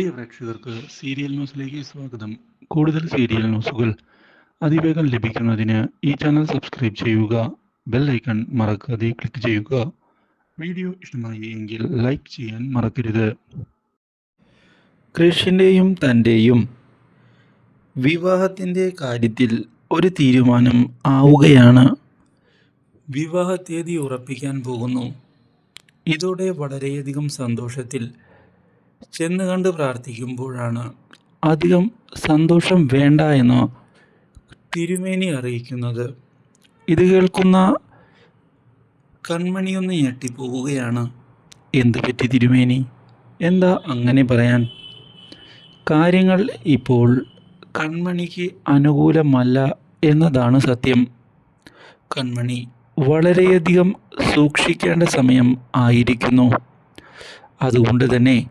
പ്രിയ പ്രേക്ഷകർക്ക് സീരിയൽ ന്യൂസിലേക്ക് സ്വാഗതം. കൂടുതൽ സീരിയൽ ന്യൂസുകൾ അതിവേഗം ലഭിക്കുന്നതിന് ഈ ചാനൽ സബ്സ്ക്രൈബ് ചെയ്യുക ബെൽ ഐക്കൺ മറക്കാതെ ക്ലിക്ക് ചെയ്യുക. വീഡിയോ ഇഷ്ടമായി എങ്കിൽ ലൈക്ക് ചെയ്യാൻ മറക്കരുത്. കൃഷിന്റെയും തന്റെയും വിവാഹത്തിന്റെ കാര്യത്തിൽ ഒരു തീരുമാനം ആവുകയാണ്. വിവാഹ തീയതി ഉറപ്പിക്കാൻ പോകുന്നു. ഇതോടെ വളരെയധികം സന്തോഷത്തിൽ ചെന്ന് കണ്ട് പ്രാർത്ഥിക്കുമ്പോഴാണ് അധികം സന്തോഷം വേണ്ട എന്ന് തിരുമേനി അറിയിക്കുന്നത്. ഇത് കേൾക്കുന്ന കൺമണിയൊന്ന് ഞെട്ടിപ്പോവുകയാണ് എന്ത് പറ്റി തിരുമേനി? എന്താ അങ്ങനെ പറയാൻ? കാര്യങ്ങൾ ഇപ്പോൾ കൺമണിക്ക് അനുകൂലമല്ല എന്നതാണ് സത്യം. കൺമണി വളരെയധികം സൂക്ഷിക്കേണ്ട സമയം ആയിരിക്കുന്നു. അതുകൊണ്ട് തന്നെ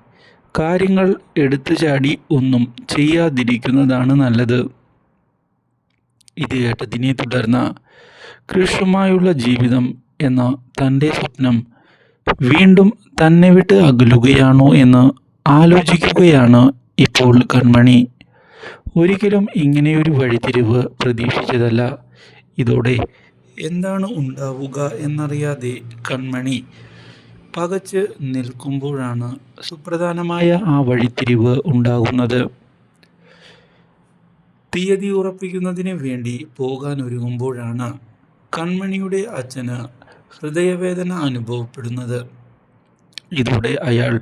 കാര്യങ്ങൾ എടുത്തു ചാടി ഒന്നും ചെയ്യാതിരിക്കുന്നതാണ് നല്ലത്. ഇത് കേട്ടതിനെ തുടർന്ന് കൃഷുമായുള്ള ജീവിതം എന്ന തന്റെ സ്വപ്നം വീണ്ടും തന്നെ വിട്ട് അകലുകയാണോ എന്ന് ആലോചിക്കുകയാണ് ഇപ്പോൾ കൺമണി. ഒരിക്കലും ഇങ്ങനെയൊരു വഴിത്തിരിവ് പ്രതീക്ഷിച്ചതല്ല. ഇതോടെ എന്താണ് ഉണ്ടാവുക എന്നറിയാതെ കൺമണി പകച്ച് നിൽക്കുമ്പോഴാണ് സുപ്രധാനമായ ആ വഴിത്തിരിവ് ഉണ്ടാകുന്നത്. തീയതി ഉറപ്പിക്കുന്നതിന് വേണ്ടി പോകാൻ ഒരുങ്ങുമ്പോഴാണ് കൺമണിയുടെ അച്ഛന് ഹൃദയവേദന അനുഭവപ്പെടുന്നത്. ഇതോടെ അയാൾ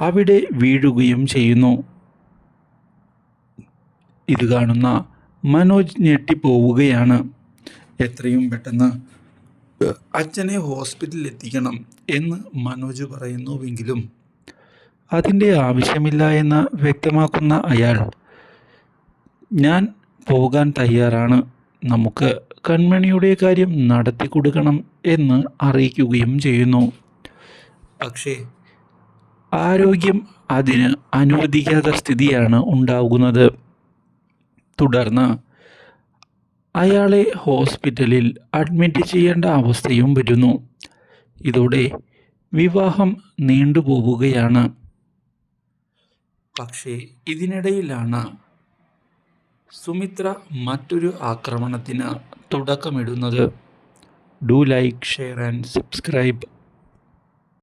അവിടെ വീഴുകയും ചെയ്യുന്നു. ഇത് കാണുന്ന മനോജ് ഞെട്ടിപ്പോവുകയാണ്. എത്രയും പെട്ടെന്ന് അച്ഛനെ ഹോസ്പിറ്റലിൽ എത്തിക്കണം എന്ന് മനോജ് പറയുന്നുവെങ്കിലും അതിന്റെ ആവശ്യമില്ല എന്ന് വ്യക്തമാക്കുന്ന അയാൾ ഞാൻ പോകാൻ തയ്യാറാണ്. നമുക്ക് കൺമണിയുടെ കാര്യം നടത്തി കൊടുക്കണം എന്ന് അറിയിക്കുകയും ചെയ്യുന്നു. പക്ഷേ ആരോഗ്യം അതിന് അനുവദിക്കാത്ത സ്ഥിതിയാണ് ഉണ്ടാകുന്നത്. തുടർന്ന് അയാളെ ഹോസ്പിറ്റലിൽ അഡ്മിറ്റ് ചെയ്യേണ്ട അവസ്ഥയും വരുന്നു. ഇതോടെ വിവാഹം നീണ്ടുപോവുകയാണ്. പക്ഷേ ഇതിനിടയിലാണ് സുമിത്ര മറ്റൊരു ആക്രമണത്തിന് തുടക്കമിടുന്നത്. Do like share and subscribe.